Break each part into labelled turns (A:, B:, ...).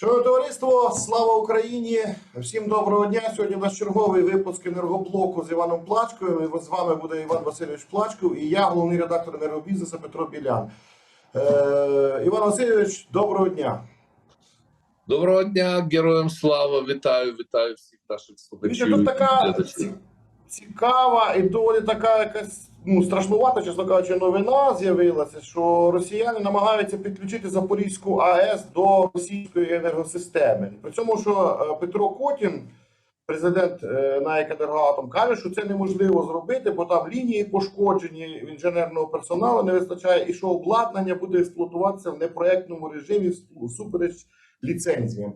A: Шановне товариство, слава Україні! Всім доброго дня. Сьогодні у нас черговий випуск енергоблоку з Іваном Плачкою. І З вами буде Іван Васильович Плачков і я, головний редактор енергобізнесу Петро Білян. Е, Іван Васильович, доброго дня.
B: Доброго дня, героям слава! Вітаю, вітаю всіх наших слухачів.
A: тут така цікава і доволі така якась ну, страшнувата, чесно кажучи, новина з'явилася, що росіяни намагаються підключити Запорізьку АЕС до російської енергосистеми. При цьому, що е, Петро Котін, президент е, НАЕК «Енергоатом», каже, що це неможливо зробити, бо там лінії пошкоджені, інженерного персоналу не вистачає, і що обладнання буде експлуатуватися в непроектному режимі всупереч ліцензіям.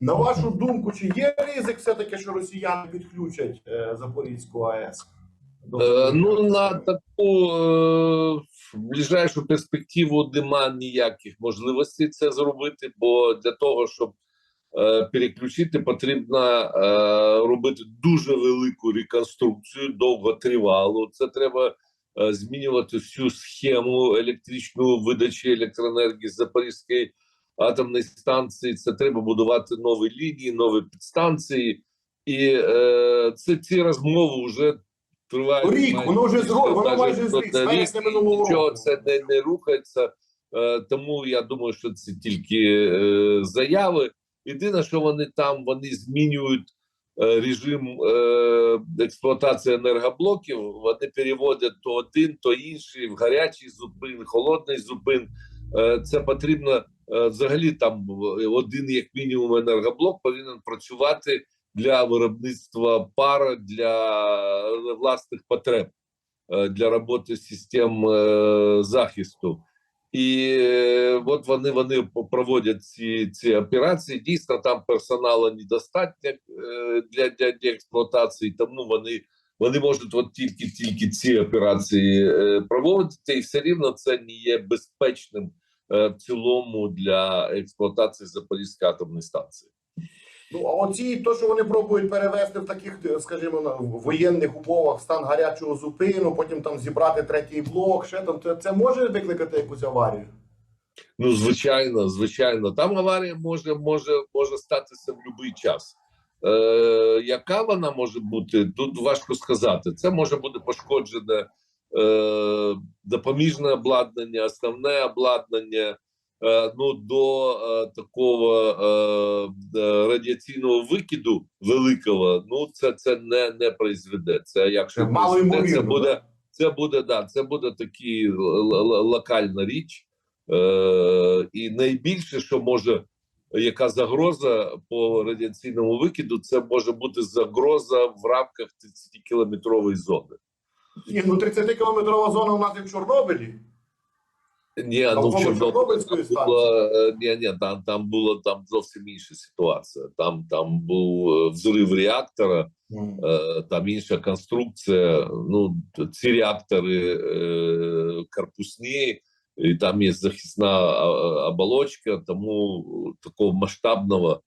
A: На вашу думку, чи є ризик все-таки, що росіяни підключать е, Запорізьку АЕС?
B: Е, ну на таку е, ближайшу перспективу нема ніяких можливостей це зробити, бо для того, щоб е, переключити, потрібно е, робити дуже велику реконструкцію, довготривалу. Це треба е, змінювати всю схему електричну видачі електроенергії з Запорізької атомної станції. Це треба будувати нові лінії, нові підстанції, і е, це ці розмови вже тривають
A: Рік,
B: майже
A: воно вже зро- воно майже з- з вересня
B: рік, нічого це не, не рухається. Е, тому я думаю, що це тільки е, заяви. Єдине, що вони там вони змінюють е, режим експлуатації енергоблоків. Вони переводять то один, то інший в гарячий зупин, холодний зупин. Це потрібно взагалі там один, як мінімум, енергоблок повинен працювати для виробництва пара для власних потреб е, для роботи систем е, захисту. І е, от вони вони проводять ці ці операції. Дійсно, там персоналу недостатньо е, для, для, для експлуатації, тому вони вони можуть тільки тільки ці операції е, проводити, і все рівно це не є безпечним е, в цілому для експлуатації Запорізької атомної станції.
A: Ну, а оці, то, що вони пробують перевести в таких, скажімо, на- воєнних умовах стан гарячого зупину, потім там зібрати третій блок, ще там, це, це може викликати якусь аварію?
B: Ну, звичайно, звичайно, там аварія може може, може статися в будь-який час. Е, яка вона може бути? Тут важко сказати. Це може бути пошкоджене е, допоміжне обладнання, основне обладнання. Е, ну, до е, такого е, радіаційного викиду великого, ну це це не, не призведе. Це якщо
A: Це мало
B: призведе, це буде
A: да?
B: це буде да, це буде л- локальна річ. Е, і найбільше, що може, яка загроза по радіаційному викиду, це може бути загроза в рамках 30 кілометрової зони.
A: Ні, ну 30-кілометрова зона у нас і в Чорнобилі.
B: Ні, ну
A: в Чорнобильської
B: е, ні, ні, там, там було там зовсім інша ситуація. Там, там був е, взрив реактора, Е, там інша конструкція. Ну ці реактори е, корпусні, і там є захисна оболочка, тому такого масштабного.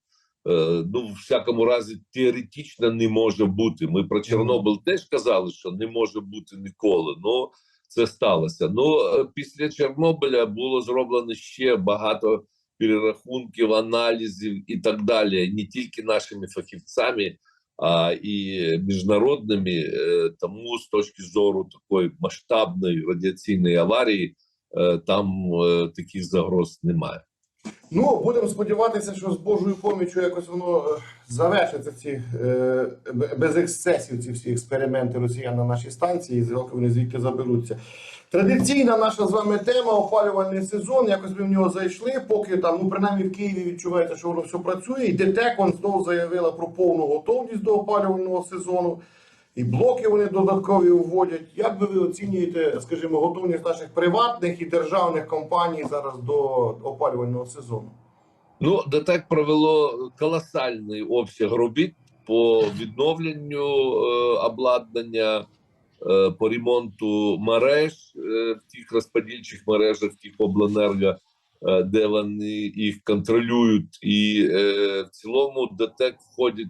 B: е, Ну, в всякому разі, теоретично не може бути. Ми про Чорнобиль теж казали, що не може бути ніколи. Ну це сталося. Ну е, після Чорнобиля було зроблено ще багато перерахунків, аналізів і так далі, не тільки нашими фахівцями, а і міжнародними. Е, Тому з точки зору такої масштабної радіаційної аварії е, там таких загроз немає.
A: Ну, будемо сподіватися, що з Божою поміччю якось воно е, завершиться ці е, без ексцесів ці всі експерименти росіян на нашій станції, і зроки вони звідти заберуться. Традиційна наша з вами тема опалювальний сезон. Якось ми в нього зайшли, поки там, ну принаймні в Києві відчувається, що воно все працює. І ДТЕК знову заявила про повну готовність до опалювального сезону. І блоки вони додаткові вводять. Як би ви оцінюєте, скажімо, готовність наших приватних і державних компаній зараз до опалювального сезону?
B: Ну, ДТЕК провело колосальний обсяг робіт по відновленню е, обладнання, е, по ремонту мереж е, в тих розподільчих мережах, тих обленерго, е, де вони їх контролюють, і в цілому ДТЕК входить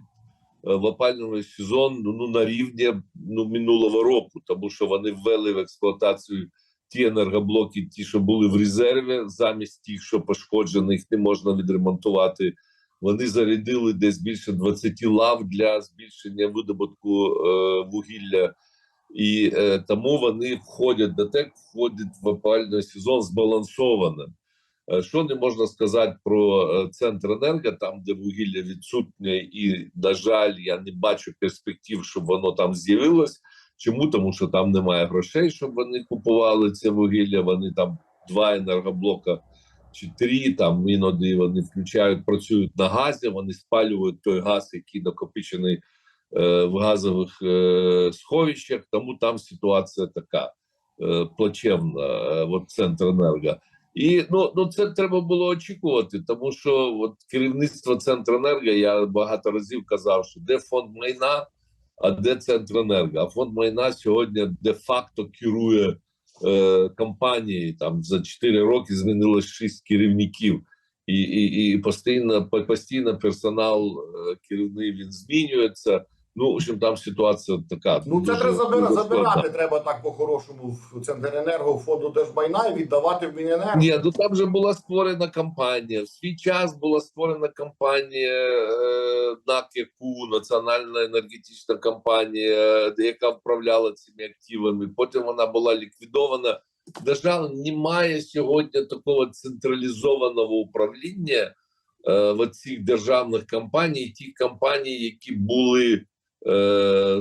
B: в опалювальний сезон ну на рівні ну минулого року, тому що вони ввели в експлуатацію ті енергоблоки, ті, що були в резерві, замість тих, що пошкоджені, їх не можна відремонтувати вони зарядили десь більше 20 лав для збільшення видобутку е, вугілля, і е, тому вони входять ДТЕК входить в опалювальний сезон збалансовано. Е, Що не можна сказати про е, Центренерго, там де вугілля відсутнє, і на жаль, я не бачу перспектив, щоб воно там з'явилось. Чому? Тому що там немає грошей, щоб вони купували це вугілля. Вони там два енергоблока чи три, там іноді вони включають, працюють на газі, вони спалюють той газ, який накопичений е, в газових е, сховищах. Тому там ситуація така е, плачевна. Е, от Центренерго. І ну, ну це треба було очікувати, тому що от керівництво Центренерго, я багато разів казав, що де фонд майна, а де Центренерго. А фонд майна сьогодні де-факто керує е, компанією. Там за 4 роки змінилось 6 керівників, і, і, і постійно, по- постійно персонал е, керівний він змінюється. Ну, в общем, там ситуація така.
A: Ну це треба забирати.
B: складна.
A: Треба так по-хорошому в Центренерго, в фонду держмайна і віддавати в Міненерго.
B: Ні, ну там же була створена компанія. В свій час була створена компанія е, НАК ЯКУ, Національна енергетична компанія, де- яка вправляла цими активами. Потім вона була ліквідована. На жаль, немає сьогодні такого централізованого управління е, в цих державних компаній, ті компанії, які були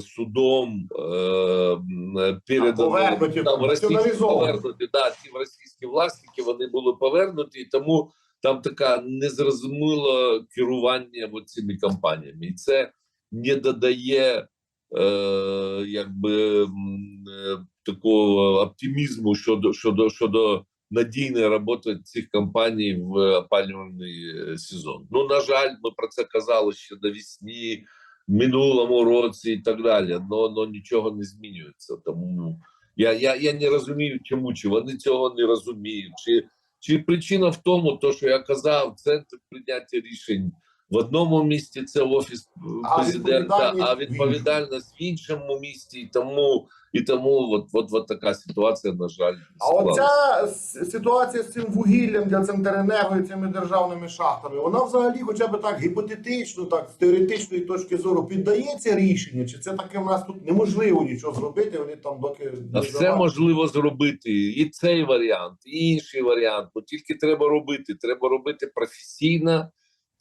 B: судом е,
A: повернуті,
B: там, російські повернуті, да, ті російські власники, вони були повернуті, і тому там така незрозуміле керування цими компаніями. І це не додає е, якби е, такого оптимізму щодо щодо щодо надійної роботи цих компаній в опалювальний е, сезон. Ну на жаль, ми про це казали ще навесні, минулому році і так далі. Но, нічого не змінюється. Тому я, я, я не розумію, чому чи вони цього не розуміють, чи, чи причина в тому, то що я казав, центр прийняття рішень. В одному місті це офіс е, президента, а
A: відповідальність в
B: відповідальність в іншому місті, і тому і тому от, от, от така ситуація, на жаль,
A: А
B: склалася.
A: оця ситуація з цим вугіллям для Центренерго і цими державними шахтами, вона взагалі, хоча б так гіпотетично, так з теоретичної точки зору, піддається рішенню, чи це таке в нас тут неможливо нічого зробити? Вони там доки
B: А все можливо зробити, і цей варіант, і інший варіант. Ну тільки треба робити. Треба робити професійно,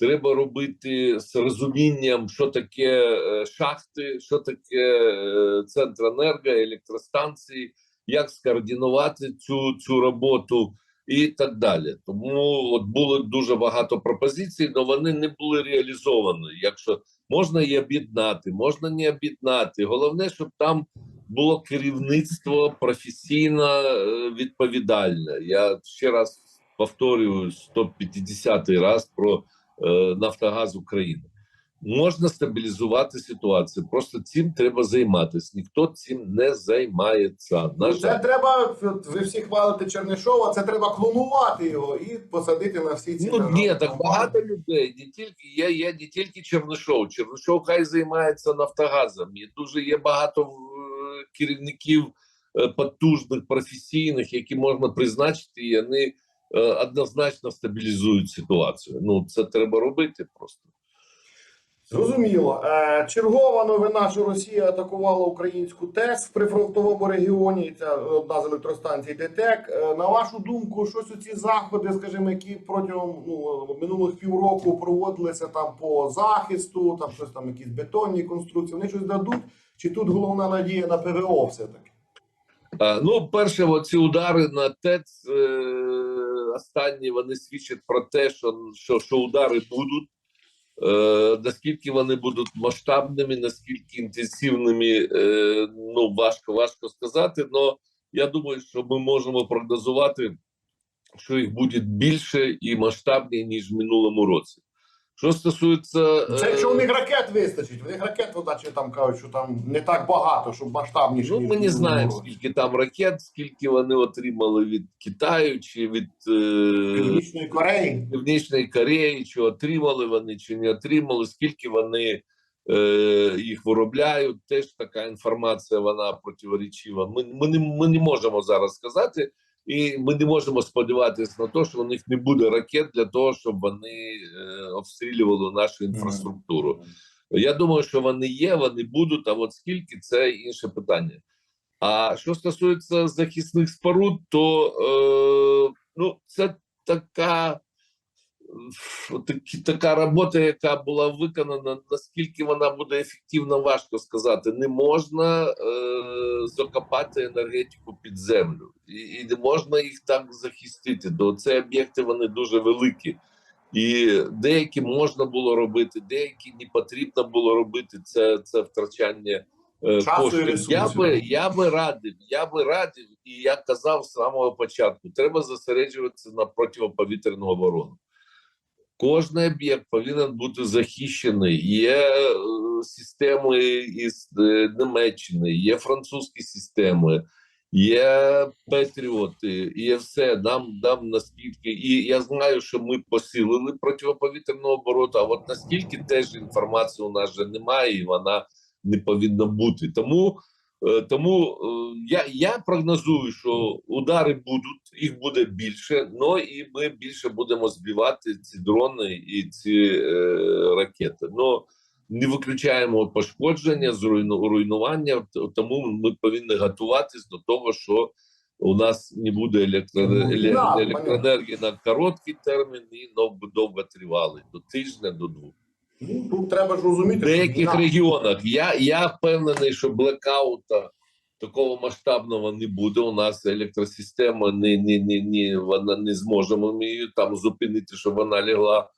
B: треба робити з розумінням, що таке е, шахти, що таке е, центренерго, електростанції, як скоординувати цю, цю роботу і так далі. Тому от було дуже багато пропозицій, але вони не були реалізовані. Якщо можна її об'єднати, можна не об'єднати. Головне, щоб там було керівництво професійно е, відповідальне. Я ще раз повторюю 150 раз про Нафтогаз України. Можна стабілізувати ситуацію. Просто цим треба займатися. Ніхто цим не займається. На
A: Ну, це треба, ви всі хвалите Чернишова, це треба клонувати його і посадити на всі ці
B: ну ні, так багато людей. Не тільки я, я не тільки Чернишов. Чернишов хай займається Нафтогазом. І дуже є багато е, керівників е, потужних, професійних, які можна призначити, і вони е, однозначно стабілізують ситуацію. Ну це треба робити просто.
A: Зрозуміло. Е, чергова новина, що Росія атакувала українську ТЕС в прифронтовому регіоні. Це одна з електростанцій ДТЕК. Е, на вашу думку, щось у ці заходи, скажімо, які протягом ну, минулих півроку проводилися там по захисту, там щось там, якісь бетонні конструкції, вони щось дадуть? Чи тут головна надія на ПВО все-таки?
B: Е, Ну, перше, оці удари на ТЕЦ е, останні вони свідчать про те, що, що, що удари будуть. Е, наскільки вони будуть масштабними, наскільки інтенсивними, е, ну важко важко сказати. але я думаю, що ми можемо прогнозувати, що їх буде більше і масштабніше, ніж в минулому році. Що стосується
A: Це
B: е,
A: якщо у них ракет вистачить, у них ракет, наче там кажуть, що там не так багато, щоб масштабніше.
B: Ну, ми не знаємо, скільки там ракет, скільки вони отримали від Китаю чи від е,
A: Північної Кореї.
B: Північної Кореї, чи отримали вони, чи не отримали, скільки вони е, їх виробляють. Теж така інформація вона противоречива. Ми, ми, не, ми не можемо зараз сказати. І ми не можемо сподіватися на те, що у них не буде ракет для того, щоб вони е, обстрілювали нашу інфраструктуру. Я думаю, що вони є, вони будуть. А от скільки це інше питання. А що стосується захисних споруд, то е, ну це така, такі, така робота, яка була виконана. Наскільки вона буде ефективна, важко сказати. Не можна е, закопати енергетику під землю, і, і не можна їх так захистити. До ці об'єкти вони дуже великі. І деякі можна було робити, деякі не потрібно було робити. Це, це втрачання е, коштів. Я би, я би радив, я би радив, і я казав з самого початку: треба зосереджуватися на протиповітряну оборону. Кожен об'єкт повинен бути захищений. Є е, системи із е, Німеччини, є французькі системи, є Петріоти, є все. Нам, нам наскільки. І я знаю, що ми посилили протиповітряну оборону, а от наскільки теж інформації у нас вже немає, і вона не повинна бути. Тому. Е, Тому е, я, я прогнозую, що удари будуть, їх буде більше, но і ми більше будемо збивати ці дрони і ці е, ракети. Но не виключаємо пошкодження, руйнування, тому ми повинні готуватись до того, що у нас не буде електро,
A: Ну,
B: електроенергії на короткий термін і дов- довготривалий, до тижня, до двох.
A: Ну, тут треба ж розуміти,
B: В деяких регіонах я, я впевнений, що блекаута такого масштабного не буде. У нас електросистема не, не, не, не вона не зможемо ми її там зупинити, щоб вона лягла.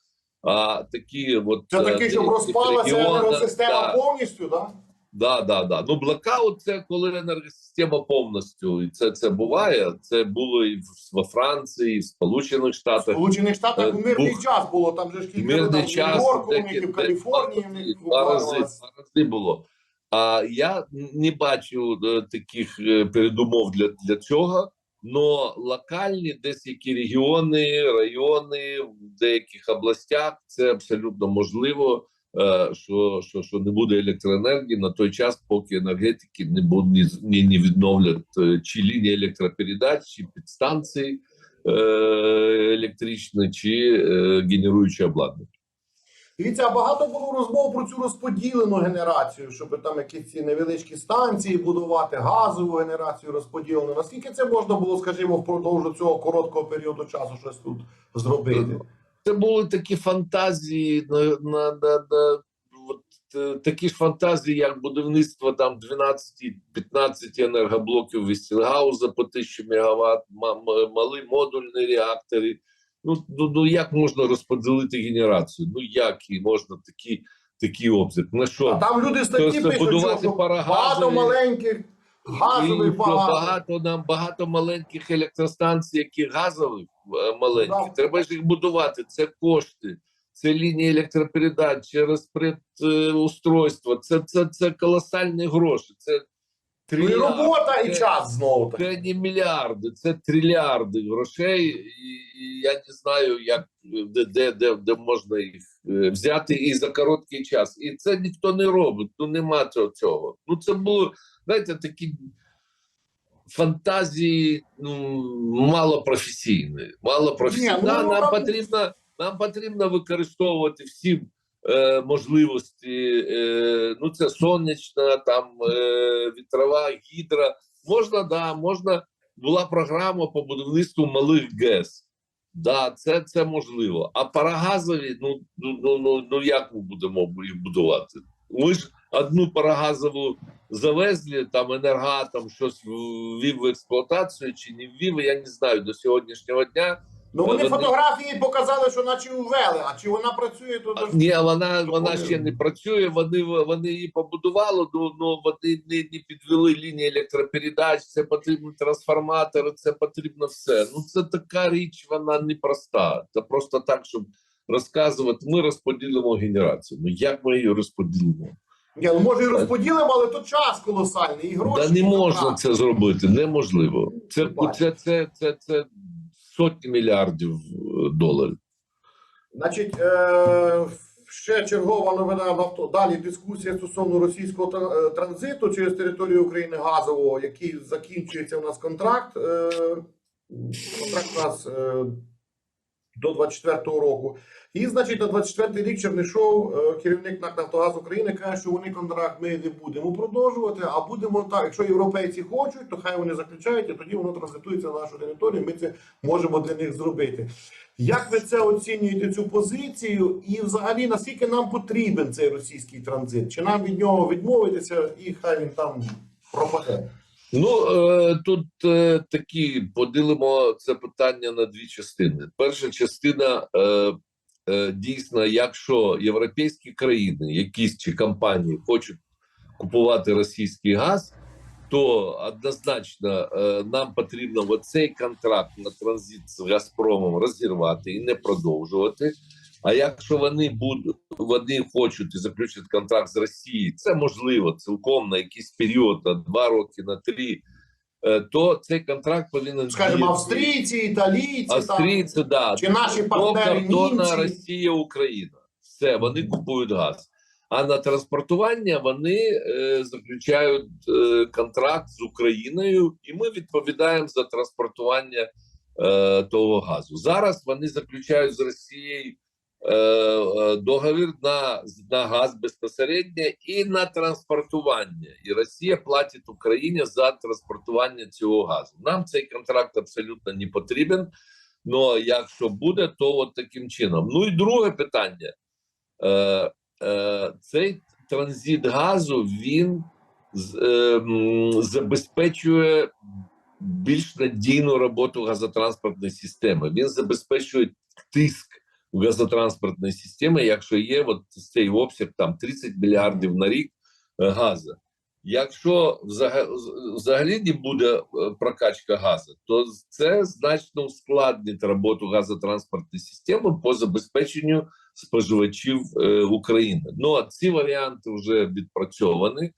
B: А такі от
A: Це
B: е,
A: щоб розпалася
B: електросистема
A: енергосистема повністю, так?
B: Да, да, да. да. Ну, блокаут це коли енергосистема повністю. І це, це буває. Це було і в, во Франції, і в Сполучених
A: В
B: Штатах.
A: Сполучених Штатах
B: Е,
A: у мирний
B: бух-
A: час було, там же ж кілька
B: Мирний час
A: Нью-Йорку, у них і в Каліфорнії в них
B: два рази, два рази було. А я не бачу е, таких е, передумов для, для цього. Но локальні десь які регіони, райони в деяких областях це абсолютно можливо, що, що, що не буде електроенергії на той час, поки енергетики не будуть не, не відновлять е, чи лінії електропередач, чи підстанції е, електричні, чи е, генеруючі обладнання.
A: Дивіться, а багато було розмов про цю розподілену генерацію, щоб там якісь ці невеличкі станції будувати, газову генерацію розподілену. Наскільки це можна було, скажімо, впродовж цього короткого періоду часу щось тут зробити?
B: Це були такі фантазії на, на, на, на от, е, такі ж фантазії, як будівництво там 12-15 енергоблоків Вестінгауза по 1000 МВт, малі модульні реактори. Ну, ну, ну як можна розподілити генерацію? Ну як і можна такі, такі обсяг? На що?
A: А там люди статті пишуть,
B: будувати
A: багато маленьких газових багато.
B: багато нам багато маленьких електростанцій, які газових е, маленьких.
A: Да.
B: Треба ж їх будувати. Це кошти, це лінії електропередач, через устройство. Це, це, це колосальні гроші. Це
A: Ну, і робота, і час знову.
B: Це не мільярди, це трильярди грошей, і, і я не знаю, як де, де, де, де можна їх е, взяти і за короткий час. І це ніхто не робить. Ну нема цього. цього. Ну це було, знаєте, такі фантазії ну, малопрофесійні. Малопрофесійні.
A: Ні, ну,
B: Да,
A: ну,
B: нам потрібно, нам потрібно використовувати всі е, можливості. Е, ну це сонячна, там е, вітрова, гідра. Можна, да, можна. Була програма по будівництву малих ГЕС. Да, це, це можливо. А парагазові, ну, ну, ну, ну, ну як ми будемо їх будувати? Ми ж одну парагазову завезли, там енергатом щось ввів в експлуатацію чи не ввів, я не знаю до сьогоднішнього дня.
A: Ну вони
B: Вони-
A: фотографії показали, що наче ввели, а чи вона працює, то
B: А, Ні, вона, вона ще не працює. Вони вони її побудували, ну, ну вони не, не підвели лінії електропередач. Це потрібні трансформатори, це потрібно все. Ну це така річ, вона непроста. Це просто так, щоб розказувати. Ми розподілимо генерацію. Ну як ми її розподілимо?
A: Ні, ну може і розподілимо, але то час колосальний і гроші.
B: Та не можна це зробити. Неможливо. Це це, це, це, це сотні мільярдів е, доларів.
A: Значить, е, ще чергова новина в авто. Далі дискусія стосовно російського е, транзиту через територію України газового, який закінчується у нас контракт. Е, контракт у нас е, до 24-го року. І, значить, на 24-й рік Чернишов, е, керівник НАК «Нафтогаз України, каже, що вони контракт ми не будемо продовжувати, а будемо так. Якщо європейці хочуть, то хай вони заключають, і тоді воно транзитується на нашу територію. Ми це можемо для них зробити. Як ви це оцінюєте цю позицію? І взагалі наскільки нам потрібен цей російський транзит? Чи нам від нього відмовитися і хай він там пропаде?
B: Ну е, тут е, такі поділимо це питання на дві частини. Перша частина дійсно, якщо європейські країни, якісь чи компанії хочуть купувати російський газ, то однозначно е, нам потрібно оцей контракт на транзит з Газпромом розірвати і не продовжувати. А якщо вони будуть вони хочуть і заключать контракт з Росією, це можливо цілком на якийсь період, на два роки, на три, е, то цей контракт повинен
A: Скажімо, австрійці, італійці,
B: австрійці, да
A: чи наші партнери
B: Картонна
A: німці.
B: Росія, Україна. Все, вони купують газ. А на транспортування вони е, заключають е, контракт з Україною, і ми відповідаємо за транспортування е, того газу. Зараз вони заключають з Росією е, е, договір на, на газ безпосередньо і на транспортування. І Росія платить Україні за транспортування цього газу. Нам цей контракт абсолютно не потрібен. Ну, якщо буде, то от таким чином. Ну і друге питання. Е, е, цей транзит газу він з- е, забезпечує більш надійну роботу газотранспортної системи. Він забезпечує тиск газотранспортної системи, якщо є от цей обсяг там 30 мільярдів на рік е, газу. Якщо взага- взагалі не буде е, прокачка газу, то це значно ускладнить роботу газотранспортної системи по забезпеченню споживачів е, України. Ну а ці варіанти вже відпрацьовані,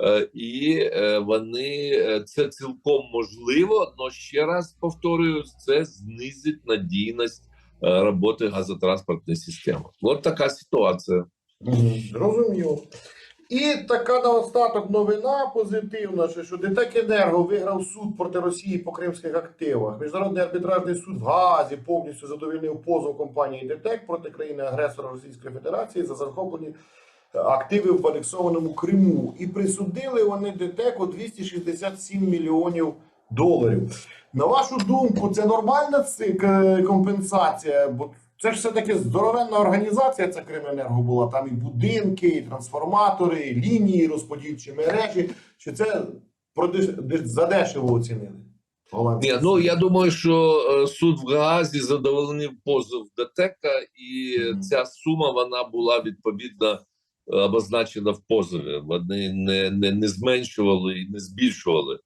B: е, і е, вони це цілком можливо. але ще раз повторюю, це знизить надійність е, роботи газотранспортної системи. От така ситуація.
A: Мгм, Зрозуміло. І така наостаток новина позитивна, що- що ДТЕК Енерго виграв суд проти Росії по кримських активах. Міжнародний арбітражний суд в Гаазі повністю задовольнив позов компанії ДТЕК проти країни-агресора Російської Федерації за захоплені е, активи в анексованому Криму. І присудили вони ДТЕКу 267 мільйонів доларів. На вашу думку, це нормальна компенсація? Бо це ж все-таки здоровенна організація, ця Крименерго була. Там і будинки, і трансформатори, і лінії, розподільчі мережі. Чи це задешево оцінили?
B: Ні, ну я думаю, що е, суд в Гаазі задовольнив позов ДТЕКа, і
A: Мгм.
B: ця сума вона була відповідно е, обозначена в позові. Вони не, не, не зменшували і не збільшували.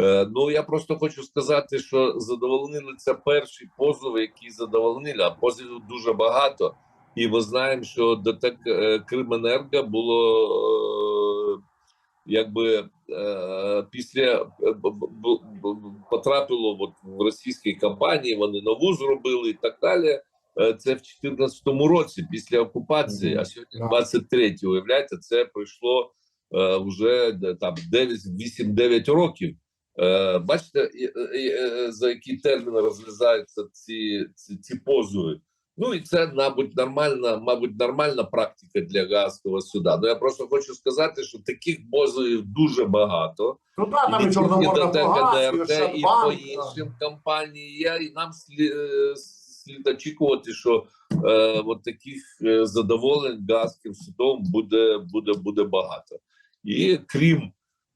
B: Е, ну я просто хочу сказати, що задовольнили це перший позов, який задовольнили, а позовів дуже багато. І ми знаємо, що ДТЕК е, Крименерго було е, якби після потрапило от в російській компанії, вони нову зробили і так далі. Це в 2014 році, після окупації, а сьогодні
A: Так.
B: 23 Уявляєте, це пройшло вже там 8-9 років. Е, бачите, і- е, за який термін розглядаються ці, ці, ці позови. Ну і це, мабуть, нормальна, мабуть, нормальна практика для Гаазького суда. Ну я просто хочу сказати, що таких позовів дуже багато.
A: Ну так,
B: І
A: там і Чорноморна і
B: по іншим компаніям і нам слід, е, слід очікувати, що е, от таких е, задоволень Гаазьким судом буде, буде, буде багато. І крім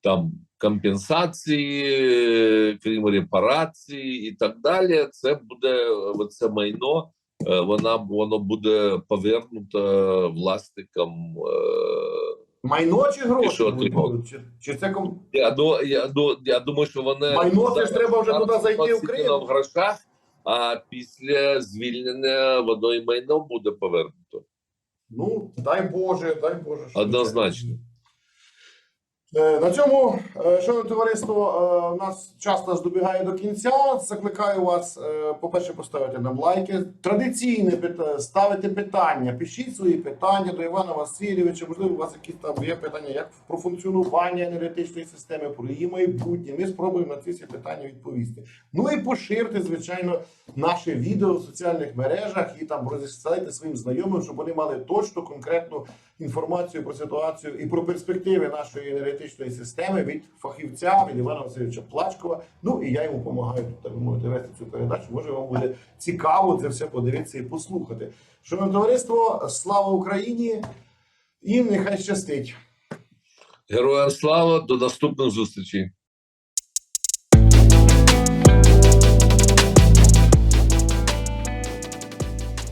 B: там компенсації, крім репарації і так далі, це буде це майно. е, Вона воно буде повернуто власникам. е,
A: Майно чи гроші?
B: що
A: будуть? Чи, чи це ком...
B: Я, ну, я, ну, я думаю, що вони
A: Майно, це ж треба вже туди зайти в Крим.
B: в грошах, а після звільнення воно і майно буде повернуто.
A: Ну, дай Боже, дай Боже. що
B: Однозначно.
A: Е, На цьому, е, шановне товариство, е, у нас час наш добігає до кінця. Закликаю вас, по-перше, поставити нам лайки. Традиційне ставити питання. Пишіть свої питання до Івана Васильовича. Можливо, у вас якісь там є питання як про функціонування енергетичної системи, про її майбутнє. Ми спробуємо на ці всі питання відповісти. Ну і поширте, звичайно, наше відео в соціальних мережах і там розісцяйте своїм знайомим, щоб вони мали точну конкретну інформацію про ситуацію і про перспективи нашої енергетичної системи від фахівця від Івана Васильовича Плачкова. Ну і я йому допомагаю так мовити, вести цю передачу. Може, вам буде цікаво це все подивитися і послухати. Шановне товариство, слава Україні і нехай щастить.
B: Героям слава, до наступних зустрічей.